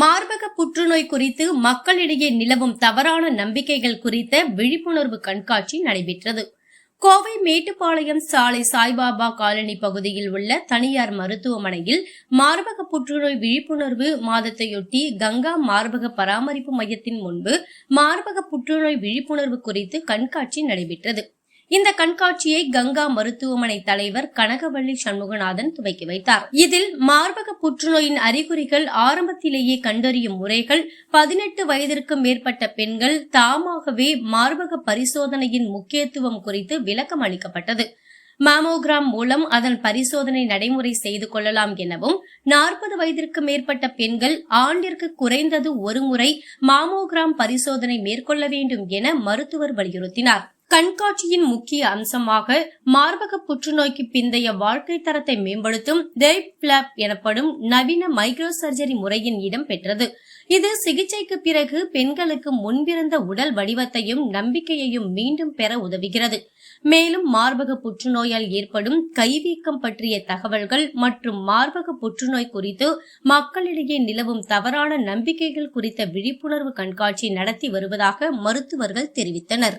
மார்பக புற்றுநோய் குறித்து மக்களிடையே நிலவும் தவறான நம்பிக்கைகள் குறித்த விழிப்புணர்வு கண்காட்சி நடைபெற்றது. கோவை மேட்டுப்பாளையம் சாலை சாய்பாபா காலனி பகுதியில் உள்ள தனியார் மருத்துவமனையில் மார்பக புற்றுநோய் விழிப்புணர்வு மாதத்தையொட்டி கங்கா மார்பக பராமரிப்பு மையத்தின் முன்பு மார்பக புற்றுநோய் விழிப்புணர்வு குறித்து கண்காட்சி நடைபெற்றது. இந்த கண்காட்சியை கங்கா மருத்துவமனை தலைவர் கனகவள்ளி சண்முகநாதன் துவக்கி வைத்தார். இதில் மார்பக புற்றுநோயின் அறிகுறிகள் ஆரம்பத்திலேயே கண்டறியும் முறைகள் பதினெட்டு வயதிற்கு மேற்பட்ட பெண்கள் தாமாகவே மார்பக பரிசோதனையின் முக்கியத்துவம் குறித்து விளக்கம் அளிக்கப்பட்டது. மாமோகிராம் மூலம் அதன் பரிசோதனை நடைமுறை செய்து கொள்ளலாம் எனவும் நாற்பது வயதிற்கு மேற்பட்ட பெண்கள் ஆண்டிற்கு குறைந்தது ஒரு முறை மாமோகிராம் பரிசோதனை மேற்கொள்ள வேண்டும் என மருத்துவர் வலியுறுத்தினார். கண்காட்சியின் முக்கிய அம்சமாக மார்பக புற்றுநோய்க்கு பிந்தைய வாழ்க்கை தரத்தை மேம்படுத்தும் டெய்ப் பிளாப் எனப்படும் நவீன மைக்ரோ சர்ஜரி முறையின் இடம் பெற்றது. இது சிகிச்சைக்கு பிறகு பெண்களுக்கு முன்பிருந்த உடல் வடிவத்தையும் நம்பிக்கையையும் மீண்டும் பெற உதவுகிறது. மேலும் மார்பக புற்றுநோயால் ஏற்படும் கைவீக்கம் பற்றிய தகவல்கள் மற்றும் மார்பக புற்றுநோய் குறித்து மக்களிடையே நிலவும் தவறான நம்பிக்கைகள் குறித்த விழிப்புணர்வு கண்காட்சி நடத்தி வருவதாக மருத்துவர்கள் தெரிவித்தனர்.